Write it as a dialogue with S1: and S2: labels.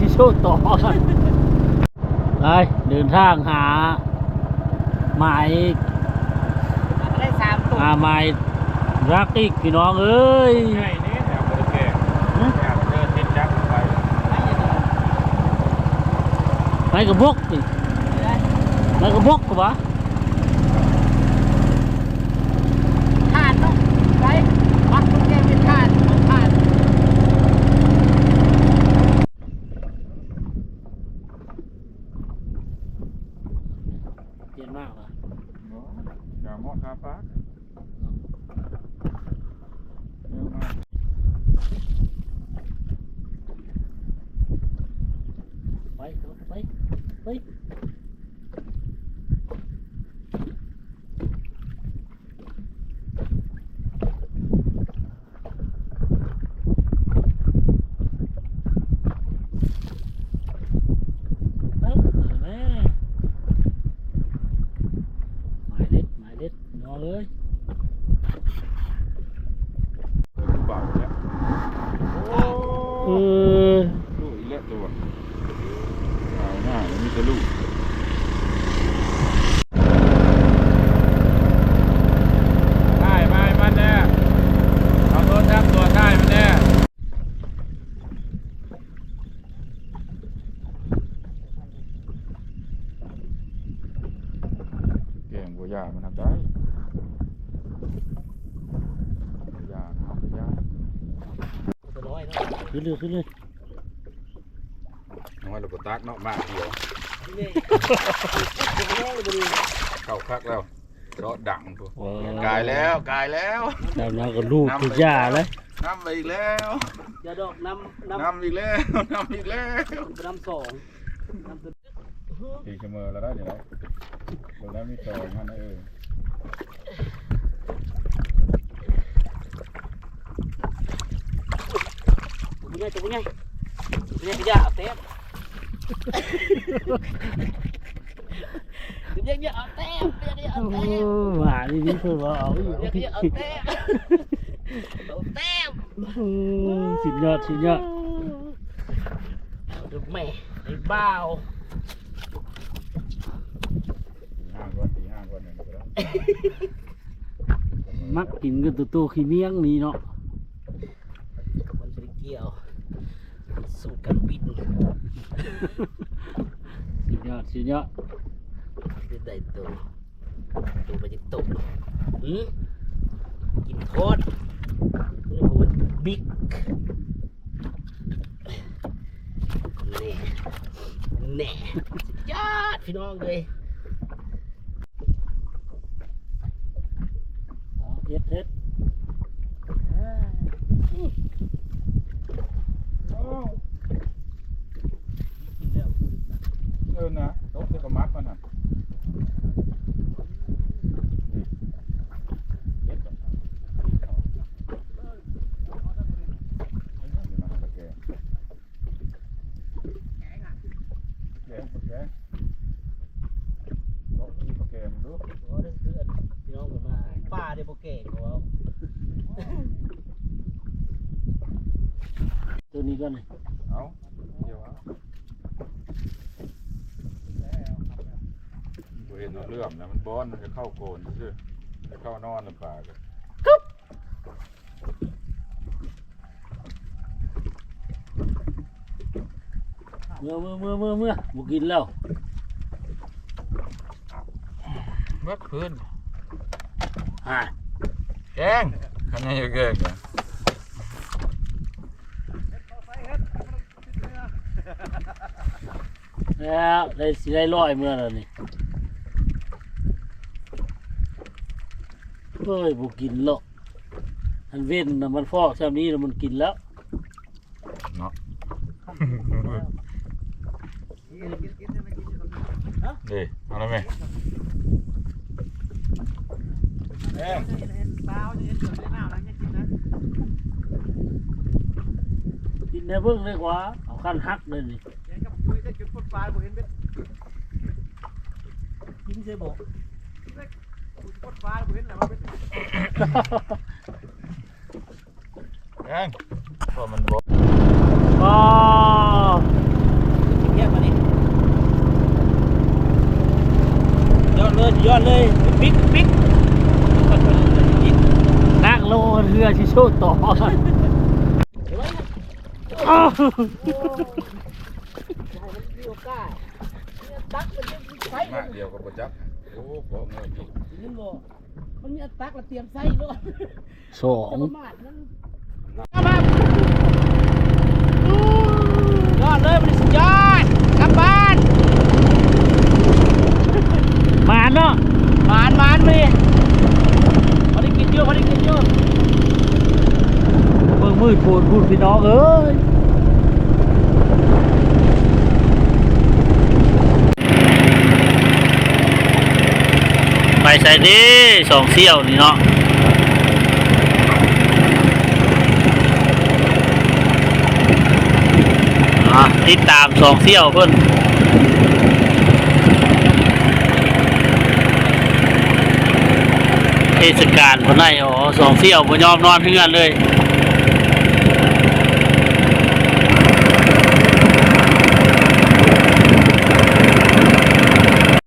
S1: ชิโชต่อไปเดินทางหาหมาย
S2: ได้สามตัว
S1: หาหมายรักอีกพี่น้องเอ้ย
S3: ใช่นี่แถวบริเกตแถวเดินทิศยักษ์ไป
S1: ไปกับบกนี่ไปกับบกกับวะ
S2: ทานเนาะไปปักลูกแกเป็นทานของทาน
S1: เย็นมากเลย
S3: อย่ามอดคาฟ้าเร็วมาก
S1: ไปไปไปไปแม่หมายเล็ดหมายเล็ดน้องเอ้ย
S3: เปิดปากแล้ว
S1: เออ
S3: ลูกอีกแล้วตัวเอาหน้ามันมีแต่ลูกได้ไหมมันแน่เอาโทรศัพท์ตัวได้มันแน่เก่งบัวยามันทำได้บัวยานะครับบัวยา
S1: ตัวน้อยเนาะ ขึ้นเลยขึ้นเลย
S3: น้อยเราก็ตักเนาะมากเดียว
S1: นี่
S3: เข้าคักแล้วเราะดังพวก
S1: ว้าว
S3: กายแล้วกายแล้ว
S1: ดำน้ำกับลูกทุกอยางเลย
S3: น้ำไปอีกแล้ว
S1: อย่าดอกน้ำน้
S3: น้ำอีกแล้วน้ำอีกแล้วำ
S1: น้ำสองน้ำตัว
S3: ตีเสมอแล้วได้เดี๋ยวได้เดี๋ยวแล้วมีต่อมันเออ
S1: ตัวใหญ่ตัวใหญ่ตัวใหญ่ยาเต็มตัวใหญ่เด
S2: เอาดูแม่ไอ้บ้าว
S3: ตีห้าก้อนตีห้าก้อนหนึ่งก็ได้
S1: มักกินกับตัวโตขี้เมียงนี่เนาะ
S2: มันไปเกี่ยว สูตรการบิน
S1: สุดยอดสุดยอด
S2: คือได้ตัวตัวไปจะตกหืมกินโคตรนี่โคตรบิ๊กแน่แน่สุดยอดพี่น้องเลย
S1: เฮ็ดเฮ็ด
S3: เออนะตกจะกระมัดมันอะเย็ดก่อนเดี๋ยวมาหาตะแกรงแกงตะแกรงตกที่ตะแกรงดู
S2: โอ้เรื่องเพื่อนพี่น้องผมมาป้าเดี๋ยวโปเก่งเขาเอา
S1: ตัวนี้ก็เลย
S3: เอาเดี๋ยวเอาบ่เห็นเอาเรื่องนะมันบอนมันจะเข้าโกนซื่อๆจะเข้านอนในป่ากัน
S1: เมื่อเมื่อเมื่อเมื่อเมื่อบุกินแล้ว
S3: เมื่อคืน
S1: อ่า
S3: แกงขันยังแกงกัน
S1: แล้วได้สิได้ร้อยเมื่อแล้วนี่เฮ้ยบุกินหรอกอันเว้นน่ะมันฟอกแบบนี้แล้วมันกินแล้ว
S3: เนาะเด้เอาแล้วไหมแกง
S1: กินได้เบิ่งเลยกว่าเอาขั้นหักเลยนี่
S2: จะจุดพุ่นปายผมเห็นเบ็ด
S1: ยินเสี
S2: ยบอก
S1: จุดพุ่น
S2: ปลายผมเห็น
S3: แล้
S2: วว่าเบ็ด
S3: ยังพอมันบอก
S1: อ๋อเยี่
S2: ยมมาดิยอดเลยยอดเลยปิ๊กปิ๊ก
S1: นั่งลเรือชิโชต่อ
S2: กาสเนี่ยตักมันจะใช้
S3: มาเดียวกับประจักษ์โอ้ขอเงินอีก
S2: นี่บ่มันมีตักแล้วเตรียมใส่ด้วย
S1: สอง
S2: จะประมาทมันมายอดเลยมันสุดยอดกลับบ้าน
S1: มาเนาะ
S2: หมานหมานมาดิเขาได้กินเยอะเขาได้กินเยอะ
S1: เบิ่งมืดโพนพูดพี่น้องเอ้ย ใส่ดิสองเสี่ยวนี่เนาะอะติดตามสองเสี่ยวเพื่อนเทศกาลคนไหนอ๋อสองเสี่ยวพยอมนอนเพื่อนเลย